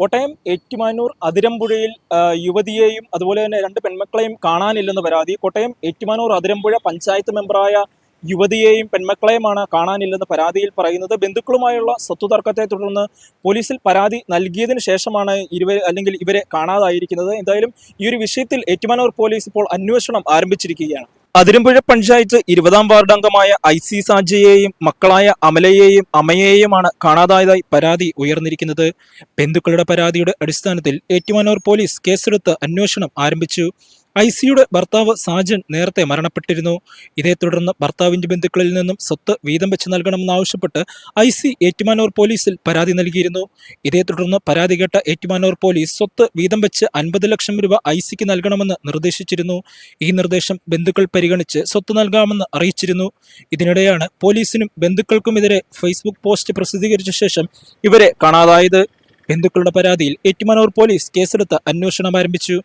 കോട്ടയം ഏറ്റുമാനൂർ അതിരമ്പുഴയിൽ യുവതിയെയും അതുപോലെ തന്നെ രണ്ട് പെൺമക്കളെയും കാണാനില്ലെന്ന് പരാതി. കോട്ടയം ഏറ്റുമാനൂർ അതിരമ്പുഴ പഞ്ചായത്ത് മെമ്പറായ യുവതിയെയും പെൺമക്കളെയുമാണ് കാണാനില്ലെന്ന് പരാതിയിൽ പറയുന്നത്. ബന്ധുക്കളുമായുള്ള സ്വത്തുതർക്കത്തെ തുടർന്ന് പോലീസിൽ പരാതി നൽകിയതിനു ശേഷമാണ് ഇരുവരെ അല്ലെങ്കിൽ ഇവരെ കാണാതായിരിക്കുന്നത്. എന്തായാലും ഈ ഒരു വിഷയത്തിൽ ഏറ്റുമാനൂർ പോലീസ് ഇപ്പോൾ അന്വേഷണം ആരംഭിച്ചിരിക്കുകയാണ്. അതിരമ്പുഴ പഞ്ചായത്ത് ഇരുപതാം വാർഡ് അംഗമായ ഐ സി സാജയെയും മക്കളായ അമലയെയും അമ്മയെയുമാണ് കാണാതായതായി പരാതി ഉയർന്നിരിക്കുന്നത്. ബന്ധുക്കളുടെ പരാതിയുടെ അടിസ്ഥാനത്തിൽ ഏറ്റുമാനൂർ പോലീസ് കേസെടുത്ത് അന്വേഷണം ആരംഭിച്ചു. ഐ സിയുടെ ഭർത്താവ് സാജൻ നേരത്തെ മരണപ്പെട്ടിരുന്നു. ഇതേ തുടർന്ന് ഭർത്താവിന്റെ ബന്ധുക്കളിൽ നിന്നും സ്വത്ത് വീതം വെച്ച് നൽകണമെന്നാവശ്യപ്പെട്ട് ഐ സി ഏറ്റുമാനൂർ പോലീസിൽ പരാതി നൽകിയിരുന്നു. ഇതേ തുടർന്ന് പരാതി കേട്ട ഏറ്റുമാനൂർ പോലീസ് സ്വത്ത് വീതം വെച്ച് അൻപത് ലക്ഷം രൂപ ഐ സിക്ക് നൽകണമെന്ന് നിർദ്ദേശിച്ചിരുന്നു. ഈ നിർദ്ദേശം ബന്ധുക്കൾ പരിഗണിച്ച് സ്വത്ത് നൽകാമെന്ന് അറിയിച്ചിരുന്നു. ഇതിനിടെയാണ് പോലീസിനും ബന്ധുക്കൾക്കുമെതിരെ ഫേസ്ബുക്ക് പോസ്റ്റ് പ്രസിദ്ധീകരിച്ച ശേഷം ഇവരെ കാണാതായത്. ബന്ധുക്കളുടെ പരാതിയിൽ ഏറ്റുമാനൂർ പോലീസ് കേസെടുത്ത് അന്വേഷണം ആരംഭിച്ചു.